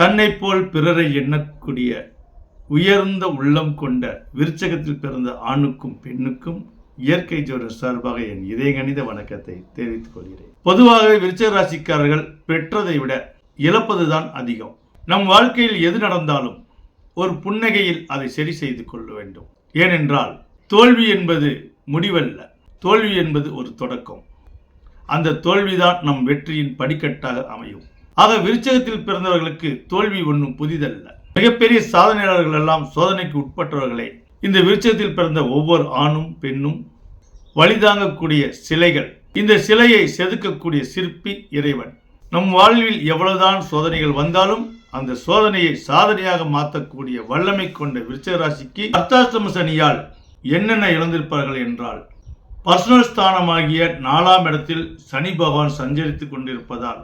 தன்னை போல் பிறரை எண்ணக்கூடிய உயர்ந்த உள்ளம் கொண்ட விருச்சகத்தில் பிறந்த ஆணுக்கும் பெண்ணுக்கும் இயற்கை ஜோர சார்பாக என் இதயகணித வணக்கத்தை தெரிவித்துக் கொள்கிறேன். பொதுவாகவே விருச்சக ராசிக்காரர்கள் பெற்றதை விட இழப்பதுதான் அதிகம். நம் வாழ்க்கையில் எது நடந்தாலும் ஒரு புன்னகையில் அதை சரி செய்து கொள்ள வேண்டும். ஏனென்றால் தோல்வி என்பது முடிவல்ல. தோல்வி என்பது ஒரு தொடக்கம். அந்த தோல்விதான் நம் வெற்றியின் படிக்கட்டாக அமையும். ஆக விருச்சகத்தில் பிறந்தவர்களுக்கு தோல்வி ஒன்றும் புதிதல்ல. மிகப்பெரிய சாதனையாளர்கள் எல்லாம் சோதனைக்கு உட்பட்டவர்களே. இந்த விருச்சகத்தில் பிறந்த ஒவ்வொரு ஆணும் பெண்ணும் வழிதாங்கக்கூடிய சிலைகள் இந்த சிலையை செதுக்கக்கூடிய சிற்பி இறைவன். நம் வாழ்வில் எவ்வளவுதான் சோதனைகள் வந்தாலும் அந்த சோதனையை சாதனையாக மாற்றக்கூடிய வல்லமை கொண்ட விருச்சக ராசிக்கு அர்த்தாஷ்டம சனியால் என்னென்ன இழந்திருப்பார்கள் என்றால் பர்சனல் ஸ்தானமாகிய நாலாம் இடத்தில் சனி பகவான் சஞ்சரித்துக் கொண்டிருப்பதால்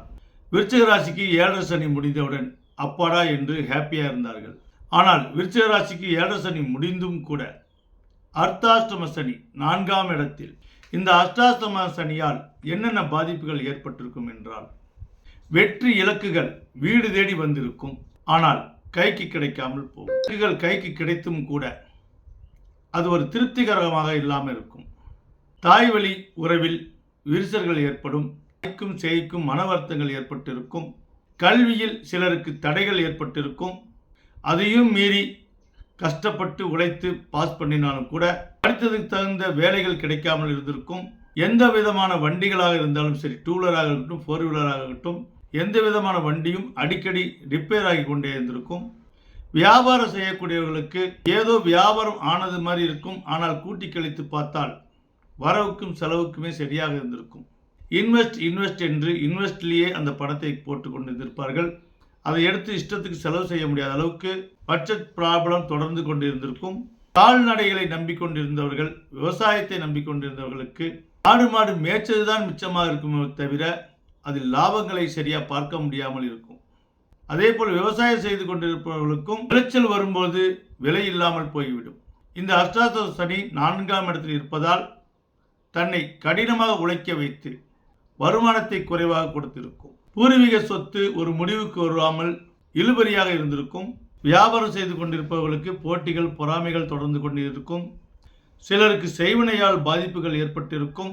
விருச்சிக ராசிக்கு ஏழரை சனி முடிந்தவுடன் அப்பாடா என்று ஹாப்பியாக இருந்தார்கள். ஆனால் விருச்சிக ராசிக்கு ஏழரை சனி முடிந்தும் கூட அர்த்தாஷ்டம சனி நான்காம் இடத்தில். இந்த அஷ்டாஷ்டம சனியால் என்னென்ன பாதிப்புகள் ஏற்பட்டிருக்கும் என்றால் வெற்றி இலக்குகள் வீடு தேடி வந்திருக்கும். ஆனால் கைக்கு கிடைக்காமல் போகும். இலக்குகள் கைக்கு கிடைத்தும் கூட அது ஒரு திருப்திகரமாக இல்லாமல் இருக்கும். தாய் வழி உறவில் விரிசல்கள் ஏற்படும். தாய்க்கும் சேய்க்கும் மன வருத்தங்கள் ஏற்பட்டிருக்கும். கல்வியில் சிலருக்கு தடைகள் ஏற்பட்டிருக்கும். அதையும் மீறி கஷ்டப்பட்டு உழைத்து பாஸ் பண்ணினாலும் கூட படித்ததுக்கு தகுந்த வேலைகள் கிடைக்காமல் இருந்திருக்கும். எந்த விதமான வண்டிகளாக இருந்தாலும் சரி டூ வீலராக இருக்கட்டும் ஃபோர் வீலராக இருக்கட்டும் எந்த விதமான வண்டியும் அடிக்கடி ரிப்பேர் ஆகி கொண்டே இருந்திருக்கும். வியாபாரம் செய்யக்கூடியவர்களுக்கு ஏதோ வியாபாரம் ஆனது மாதிரி இருக்கும். ஆனால் கூட்டி கழித்து பார்த்தால் வரவுக்கும் செலவுக்குமே சரியாக இருந்திருக்கும். இன்வெஸ்ட் இன்வெஸ்ட் என்று இன்வெஸ்ட்லேயே அந்த பணத்தை போட்டு கொண்டிருந்திருப்பார்கள் அதை எடுத்து இஷ்டத்துக்கு செலவு செய்ய முடியாத அளவுக்கு பட்ஜெட் ப்ராப்ளம் தொடர்ந்து கொண்டிருந்திருக்கும். கால்நடைகளை நம்பிக்கொண்டிருந்தவர்கள் விவசாயத்தை நம்பிக்கொண்டிருந்தவர்களுக்கு ஆடு மாடு மேய்ச்சதுதான் மிச்சமாக இருக்குமே தவிர அதில் லாபங்களை சரியாக பார்க்க முடியாமல் இருக்கும். அதே போல் விவசாயம் செய்து கொண்டிருப்பவர்களுக்கும் விளைச்சல் வரும்போது விலை இல்லாமல் போய்விடும். இந்த அஷ்டாத சனி நான்காம் இடத்தில் இருப்பதால் தன்னை கடினமாக உழைக்க வைத்து வருமானத்தை குறைவாக கொடுத்திருக்கும். பூர்வீக சொத்து ஒரு முடிவுக்கு வருவாமல் இழுபறியாக இருந்திருக்கும். வியாபாரம் செய்து கொண்டிருப்பவர்களுக்கு போட்டிகள் பொறாமைகள் தொடர்ந்து கொண்டிருக்கும். சிலருக்கு செய்வினையால் பாதிப்புகள் ஏற்பட்டிருக்கும்.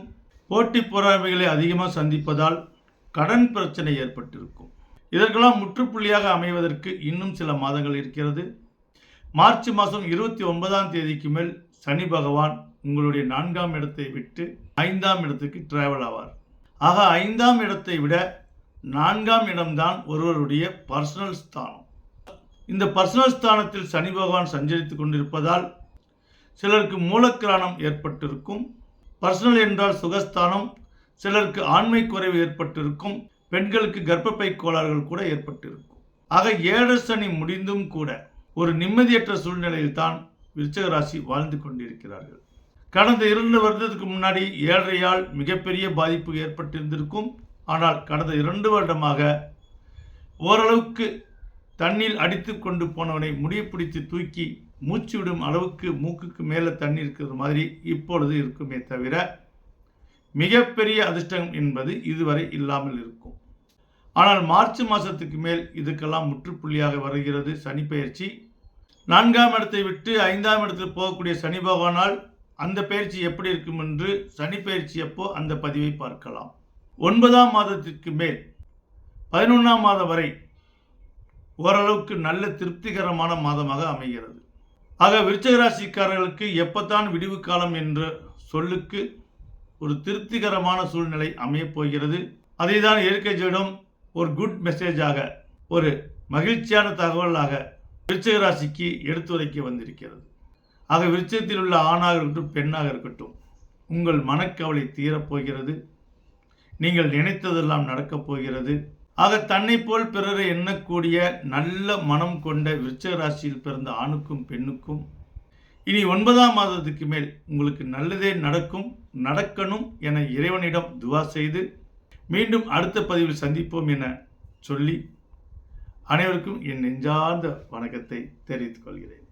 போட்டி பொறாமைகளை அதிகமாக சந்திப்பதால் கடன் பிரச்சனை ஏற்பட்டிருக்கும். இதற்கெல்லாம் முற்றுப்புள்ளியாக அமைவதற்கு இன்னும் சில மாதங்கள் இருக்கிறது. மார்ச் மாதம் இருபத்தி ஒன்பதாம் தேதிக்கு மேல் சனி பகவான் உங்களுடைய நான்காம் இடத்தை விட்டு ஐந்தாம் இடத்துக்கு டிராவல் ஆவார். ஆக ஐந்தாம் இடத்தை விட நான்காம் இடம்தான் ஒருவருடைய பர்சனல் ஸ்தானம். இந்த பர்சனல் ஸ்தானத்தில் சனி பகவான் சஞ்சரித்துக் கொண்டிருப்பதால் சிலருக்கு மூலக்கிரானம் ஏற்பட்டிருக்கும். பர்சனல் என்றால் சுகஸ்தானம் சிலருக்கு ஆண்மை குறைவு ஏற்பட்டிருக்கும். பெண்களுக்கு கர்ப்பப்பை கோளாறுகள் கூட ஏற்பட்டிருக்கும். ஆக ஏழு சனி முடிந்தும் கூட ஒரு நிம்மதியற்ற சூழ்நிலையில் தான் விருச்சக ராசி வாழ்ந்து கொண்டிருக்கிறார்கள். கடந்த இரண்டு வருடத்துக்கு முன்னாடி ஏழரையால் மிகப்பெரிய பாதிப்பு ஏற்பட்டிருந்திருக்கும். ஆனால் கடந்த இரண்டு வருடமாக ஓரளவுக்கு தண்ணீர் அடித்து கொண்டு போனவனை முடிய பிடித்து தூக்கி மூச்சு விடும் அளவுக்கு மூக்குக்கு மேலே தண்ணி இருக்கிறது மாதிரி இப்பொழுது இருக்குமே தவிர மிகப்பெரிய அதிர்ஷ்டம் என்பது இதுவரை இல்லாமல் இருக்கும். ஆனால் மார்ச் மாதத்துக்கு மேல் இதுக்கெல்லாம் முற்றுப்புள்ளியாக வருகிறது சனி பயிற்சி நான்காம் இடத்தை விட்டு ஐந்தாம் இடத்தில் போகக்கூடிய சனி பகவானால் அந்த பயிற்சி எப்படி இருக்கும் என்று சனி பயிற்சி எப்போ அந்த பதிவை பார்க்கலாம். ஒன்பதாம் மாதத்திற்கு மேல் பதினொன்றாம் மாதம் வரை ஓரளவுக்கு நல்ல திருப்திகரமான மாதமாக அமைகிறது. ஆக விருச்சக ராசிக்காரர்களுக்கு எப்பத்தான் விடிவு காலம் என்ற சொல்லுக்கு ஒரு திருப்திகரமான சூழ்நிலை அமையப் போகிறது. அதை தான் இயற்கை ஜோடம் ஒரு குட் மெசேஜாக ஒரு மகிழ்ச்சியான தகவலாக விருச்சக ராசிக்கு எடுத்துரைக்க வந்திருக்கிறது. ஆக விருச்சத்தில் உள்ள ஆணாக இருக்கட்டும் பெண்ணாக இருக்கட்டும் உங்கள் மனக்கவலை தீரப்போகிறது நீங்கள் நினைத்ததெல்லாம் நடக்கப் போகிறது. ஆக தன்னை போல் பிறரை எண்ணக்கூடிய நல்ல மனம் கொண்ட விருச்சக ராசியில் பிறந்த ஆணுக்கும் பெண்ணுக்கும் இனி ஒன்பதாம் மாதத்துக்கு மேல் உங்களுக்கு நல்லதே நடக்கும் நடக்கணும் என இறைவனிடம் துவா செய்து மீண்டும் அடுத்த பதிவில் சந்திப்போம் என சொல்லி அனைவருக்கும் என் நெஞ்சார்ந்த வணக்கத்தை தெரிவித்துக் கொள்கிறேன்.